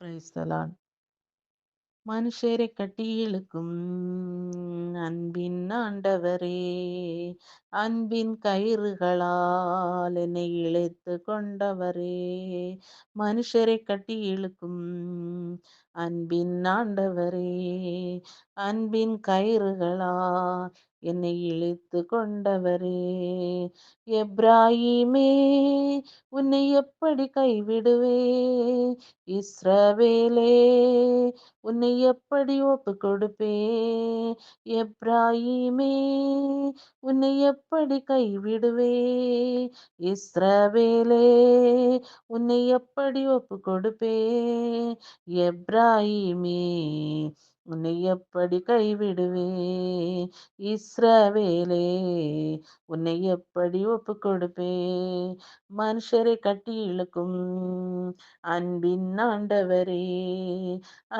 Price மனுஷரை கட்டி இழுக்கும் அன்பின் ஆண்டவரே அன்பின் கயிறுகளால் என்னை இழைத்து கொண்டவரே. மனுஷரை கட்டி இழுக்கும் அன்பின் ஆண்டவரே அன்பின் கயிறுகளா என்னை இழுத்து கொண்டவரே. எப்ராஹிமே உன்னை எப்படி கைவிடுவே? இஸ்ரவேலே உன்னை எப்படி ஒப்பு கொடுப்பே? எப்ராஹிமே உன்னை எப்படி கைவிடுவே? இஸ்ரவேலே உன்னை எப்படி ஒப்பு கொடுப்பே? எப்ரா எப்ராஹிமே உன்னை எப்படி கைவிடுவே? இஸ்ரவேலே உன்னை எப்படி ஒப்பு கொடுப்பே மனுஷரை கட்டி இழுக்கும் அன்பின் ஆண்டவரே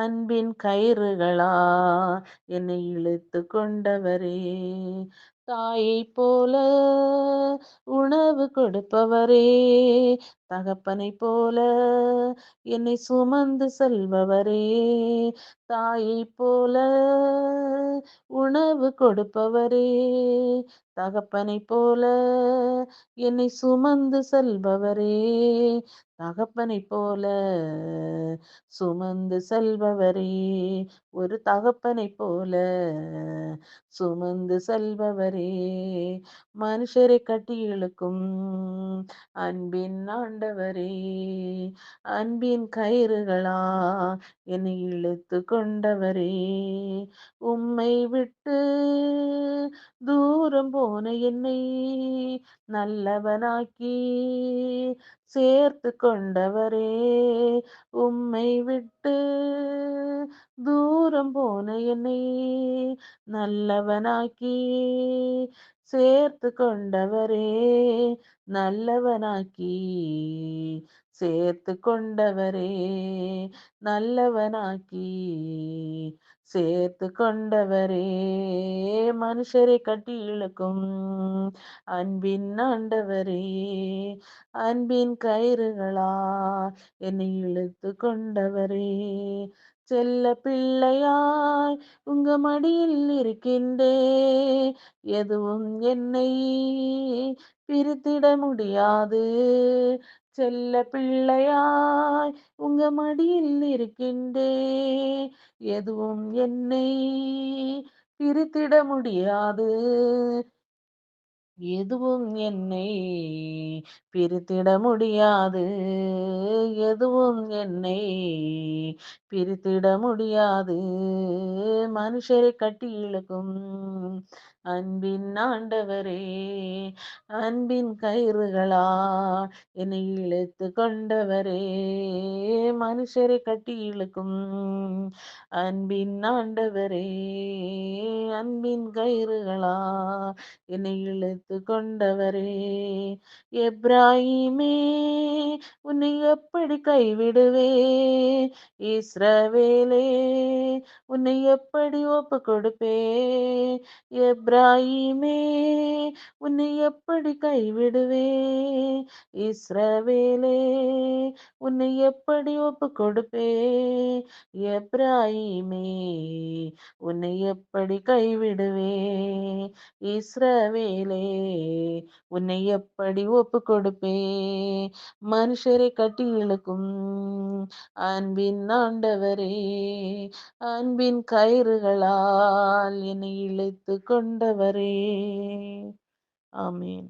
அன்பின் கயிறுகளா என்னை இழுத்து கொண்டவரே. தாயை போல உணவு கொடுப்பவரே தகப்பனை போல என்னை சுமந்து செல்பவரே. தாயை போல உணவு கொடுப்பவரே. தகப்பனை போல என்னை சுமந்து செல்பவரே. தகப்பனை போல சுமந்து செல்பவரே. ஒரு தகப்பனை போல சுமந்து செல்பவரே. மனுஷரை கட்டி இழுக்கும் அன்பின் கொண்டவரே அன்பின் கயிறுகளா என்னை இழுத்து கொண்டவரே. உம்மை விட்டு தூரம் போன என்னை நல்லவனாக்கி சேர்த்து கொண்டவரே. உம்மை விட்டு தூரம் போன என்னை நல்லவனாக்கி சேர்த்து கொண்டவரே நல்லவனாக்கி. சேர்த்து கொண்டவரே நல்லவனாக்கி. சேர்த்து கொண்டவரே மனுஷரை கட்டி இழுக்கும் அன்பின் ஆண்டவரே அன்பின் கயிறுகளா என்னை இழுத்து கொண்டவரே. செல்ல பிள்ளையாய் உங்க மடியில் இருக்கின்றே எதுவும் என்னை பிரித்திட முடியாது. செல்ல பிள்ளையாய் உங்க மடியில் இருக்கின்றே எதுவும் என்னை பிரித்திட முடியாது. எதுவும் என்னை பிரித்திட முடியாது. எதுவும் என்னை பிரித்திட முடியாது. மனுஷரை கட்டி இழுக்கும் அன்பின் ஆண்டவரே அன்பின் கயிறுகளா என்னை இழுத்து கொண்டவரே மனுஷரை கட்டி இழுக்கும் அன்பின் ஆண்டவரே அன்பின் கயிறுகளா என்னை இழுத்து கொண்டவரே. எப்ராஹிமே உன்னை எப்படி கைவிடுவே? இஸ்ரவேலே உன்னை எப்படி ஒப்பு கொடுப்பே? எப்ரா எப்ராஹிமே உன்னை எப்படி கைவிடுவே இஸ்ரவேலே உன்னை எப்படி ஒப்பு கொடுப்பே எப்ராஹிமே உன்னை எப்படி கைவிடுவே இஸ்ரவேலே உன்னை எப்படி ஒப்பு கொடுப்பே மனுஷரை கட்டி இழுக்கும் அன்பின் ஆண்டவரே அன்பின் கயிறுகளால் என்னை இழுத்து கொண்டு ஆண்டவரே. ஆமீன்.